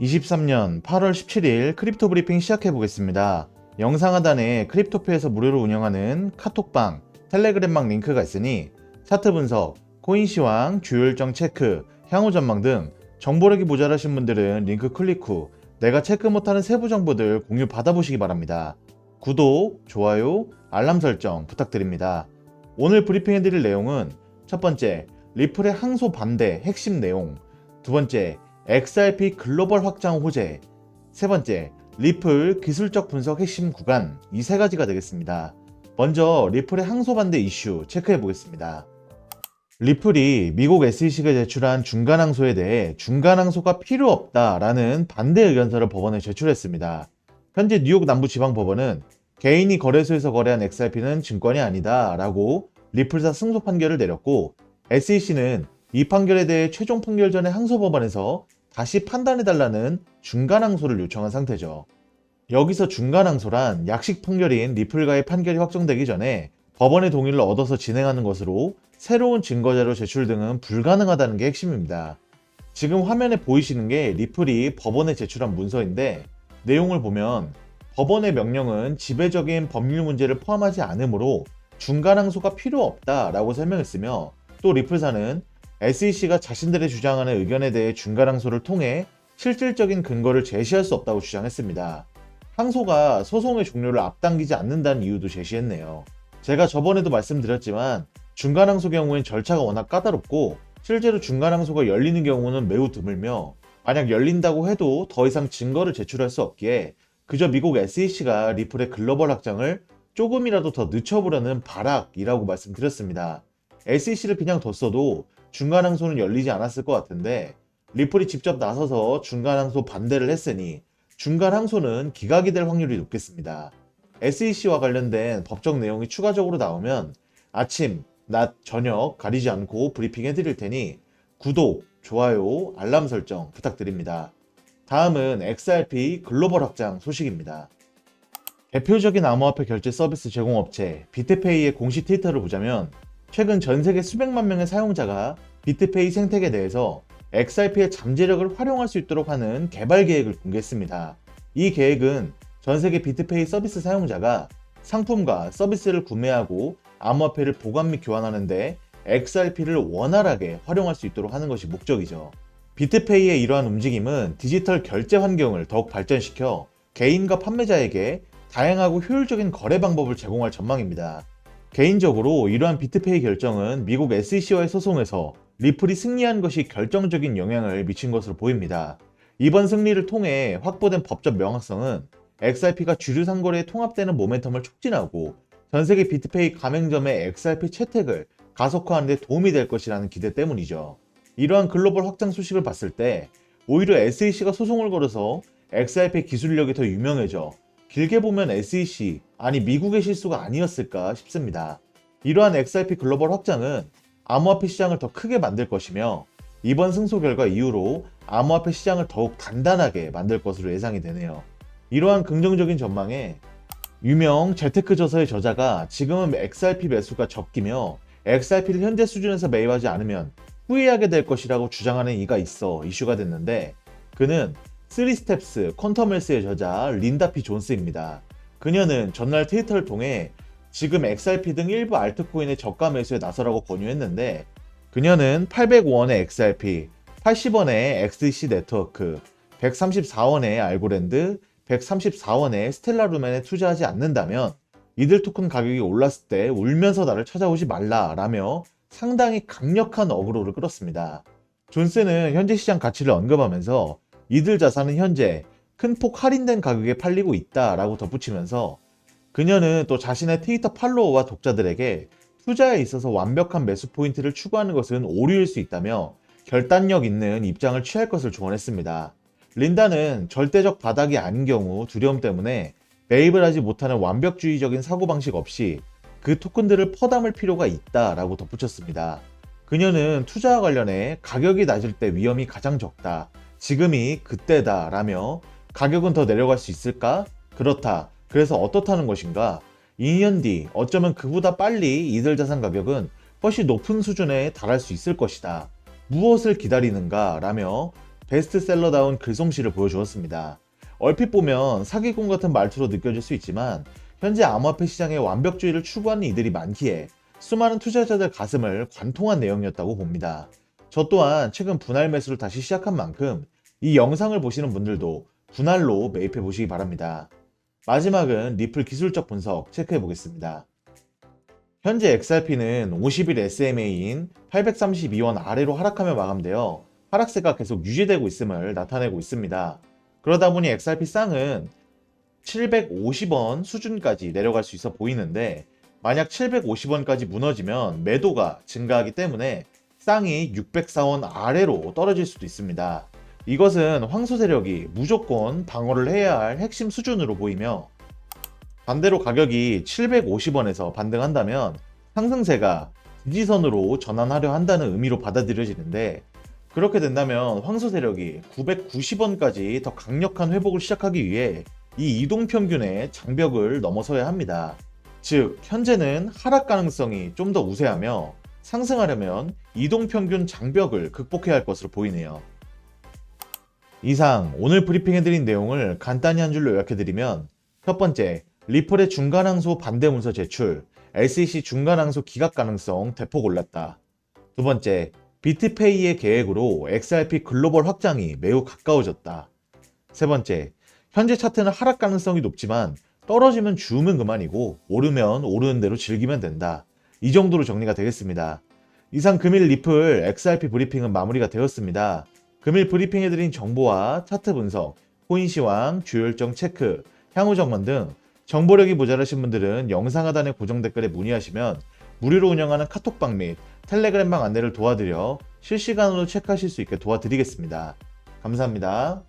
23년 8월 17일 크립토 브리핑 시작해 보겠습니다. 영상 하단에 크립토페에서 무료로 운영하는 카톡방, 텔레그램방 링크가 있으니 차트 분석, 코인 시황, 주요 일정 체크, 향후 전망 등 정보력이 모자라신 분들은 링크 클릭 후 내가 체크 못하는 세부 정보들 공유 받아보시기 바랍니다. 구독, 좋아요, 알람 설정 부탁드립니다. 오늘 브리핑해드릴 내용은 첫 번째, 리플의 항소 반대 핵심 내용, 두 번째, XRP 글로벌 확장 호재, 세 번째, 리플 기술적 분석 핵심 구간 이 세 가지가 되겠습니다. 먼저 리플의 항소 반대 이슈 체크해 보겠습니다. 리플이 미국 SEC가 제출한 중간 항소에 대해 중간 항소가 필요 없다라는 반대 의견서를 법원에 제출했습니다. 현재 뉴욕 남부지방법원은 개인이 거래소에서 거래한 XRP는 증권이 아니다라고 리플사 승소 판결을 내렸고 SEC는 이 판결에 대해 최종 판결 전에 항소 법원에서 다시 판단해달라는 중간 항소를 요청한 상태죠. 여기서 중간 항소란 약식 판결인 리플과의 판결이 확정되기 전에 법원의 동의를 얻어서 진행하는 것으로 새로운 증거자료 제출 등은 불가능하다는 게 핵심입니다. 지금 화면에 보이시는 게 리플이 법원에 제출한 문서인데 내용을 보면 법원의 명령은 지배적인 법률 문제를 포함하지 않으므로 중간 항소가 필요 없다라고 설명했으며 또 리플사는 SEC가 자신들의 주장하는 의견에 대해 중간 항소를 통해 실질적인 근거를 제시할 수 없다고 주장했습니다. 항소가 소송의 종료를 앞당기지 않는다는 이유도 제시했네요. 제가 저번에도 말씀드렸지만 중간 항소 경우엔 절차가 워낙 까다롭고 실제로 중간 항소가 열리는 경우는 매우 드물며 만약 열린다고 해도 더 이상 증거를 제출할 수 없기에 그저 미국 SEC가 리플의 글로벌 확장을 조금이라도 더 늦춰보려는 발악이라고 말씀드렸습니다. SEC를 그냥 뒀어도 중간 항소는 열리지 않았을 것 같은데 리플이 직접 나서서 중간 항소 반대를 했으니 중간 항소는 기각이 될 확률이 높겠습니다. SEC와 관련된 법적 내용이 추가적으로 나오면 아침, 낮, 저녁 가리지 않고 브리핑 해드릴 테니 구독, 좋아요, 알람 설정 부탁드립니다. 다음은 XRP 글로벌 확장 소식입니다. 대표적인 암호화폐 결제 서비스 제공업체 비트페이의 공식 트위터를 보자면 최근 전 세계 수백만 명의 사용자가 비트페이 생태계에 대해서 XRP의 잠재력을 활용할 수 있도록 하는 개발 계획을 공개했습니다. 이 계획은 전 세계 비트페이 서비스 사용자가 상품과 서비스를 구매하고 암호화폐를 보관 및 교환하는데 XRP를 원활하게 활용할 수 있도록 하는 것이 목적이죠. 비트페이의 이러한 움직임은 디지털 결제 환경을 더욱 발전시켜 개인과 판매자에게 다양하고 효율적인 거래 방법을 제공할 전망입니다. 개인적으로 이러한 비트페이 결정은 미국 SEC와의 소송에서 리플이 승리한 것이 결정적인 영향을 미친 것으로 보입니다. 이번 승리를 통해 확보된 법적 명확성은 XRP가 주류 상거래에 통합되는 모멘텀을 촉진하고 전 세계 비트페이 가맹점의 XRP 채택을 가속화하는 데 도움이 될 것이라는 기대 때문이죠. 이러한 글로벌 확장 소식을 봤을 때 오히려 SEC가 소송을 걸어서 XRP 기술력이 더 유명해져 길게 보면 SEC, 아니 미국의 실수가 아니었을까 싶습니다. 이러한 XRP 글로벌 확장은 암호화폐 시장을 더 크게 만들 것이며 이번 승소 결과 이후로 암호화폐 시장을 더욱 단단하게 만들 것으로 예상이 되네요. 이러한 긍정적인 전망에 유명 재테크 저서의 저자가 지금은 XRP 매수가 적기며 XRP를 현재 수준에서 매입하지 않으면 후회하게 될 것이라고 주장하는 이가 있어 이슈가 됐는데 그는 3스텝스 퀀텀헬스의 저자 린다 피 존스입니다. 그녀는 전날 트위터를 통해 지금 XRP 등 일부 알트코인의 저가 매수에 나서라고 권유했는데 그녀는 805원의 XRP, 80원의 XDC 네트워크, 134원의 알고랜드, 134원의 스텔라 루멘에 투자하지 않는다면 이들 토큰 가격이 올랐을 때 울면서 나를 찾아오지 말라라며 상당히 강력한 어그로를 끌었습니다. 존스는 현재 시장 가치를 언급하면서 이들 자산은 현재 큰 폭 할인된 가격에 팔리고 있다라고 덧붙이면서 그녀는 또 자신의 트위터 팔로워와 독자들에게 투자에 있어서 완벽한 매수 포인트를 추구하는 것은 오류일 수 있다며 결단력 있는 입장을 취할 것을 조언했습니다. 린다는 절대적 바닥이 아닌 경우 두려움 때문에 매입을 하지 못하는 완벽주의적인 사고방식 없이 그 토큰들을 퍼담을 필요가 있다라고 덧붙였습니다. 그녀는 투자와 관련해 가격이 낮을 때 위험이 가장 적다. 지금이 그때다. 라며 가격은 더 내려갈 수 있을까? 그렇다. 그래서 어떻다는 것인가? 2년 뒤 어쩌면 그보다 빨리 이들 자산 가격은 훨씬 높은 수준에 달할 수 있을 것이다. 무엇을 기다리는가? 라며 베스트셀러다운 글솜씨를 보여주었습니다. 얼핏 보면 사기꾼 같은 말투로 느껴질 수 있지만 현재 암호화폐 시장에 완벽주의를 추구하는 이들이 많기에 수많은 투자자들 가슴을 관통한 내용이었다고 봅니다. 저 또한 최근 분할 매수를 다시 시작한 만큼 이 영상을 보시는 분들도 분할로 매입해 보시기 바랍니다. 마지막은 리플 기술적 분석 체크해 보겠습니다. 현재 XRP는 50일 SMA인 832원 아래로 하락하며 마감되어 하락세가 계속 유지되고 있음을 나타내고 있습니다. 그러다 보니 XRP 쌍은 750원 수준까지 내려갈 수 있어 보이는데 만약 750원까지 무너지면 매도가 증가하기 때문에 쌍이 604원 아래로 떨어질 수도 있습니다. 이것은 황소 세력이 무조건 방어를 해야 할 핵심 수준으로 보이며 반대로 가격이 750원에서 반등한다면 상승세가 지지선으로 전환하려 한다는 의미로 받아들여지는데 그렇게 된다면 황소 세력이 990원까지 더 강력한 회복을 시작하기 위해 이 이동 평균의 장벽을 넘어서야 합니다. 즉, 현재는 하락 가능성이 좀 더 우세하며 상승하려면 이동 평균 장벽을 극복해야 할 것으로 보이네요. 이상 오늘 브리핑해드린 내용을 간단히 한 줄로 요약해드리면 첫 번째, 리플의 중간항소 반대 문서 제출, LCC 중간항소 기각 가능성 대폭 올랐다. 두 번째, 비트페이의 계획으로 XRP 글로벌 확장이 매우 가까워졌다. 세 번째, 현재 차트는 하락 가능성이 높지만 떨어지면 주우면 그만이고 오르면 오르는 대로 즐기면 된다. 이 정도로 정리가 되겠습니다. 이상 금일 리플 XRP 브리핑은 마무리가 되었습니다. 금일 브리핑해드린 정보와 차트 분석, 코인 시황, 주요 일정 체크, 향후 정원 등 정보력이 모자라신 분들은 영상 하단의 고정 댓글에 문의하시면 무료로 운영하는 카톡방 및 텔레그램방 안내를 도와드려 실시간으로 체크하실 수 있게 도와드리겠습니다. 감사합니다.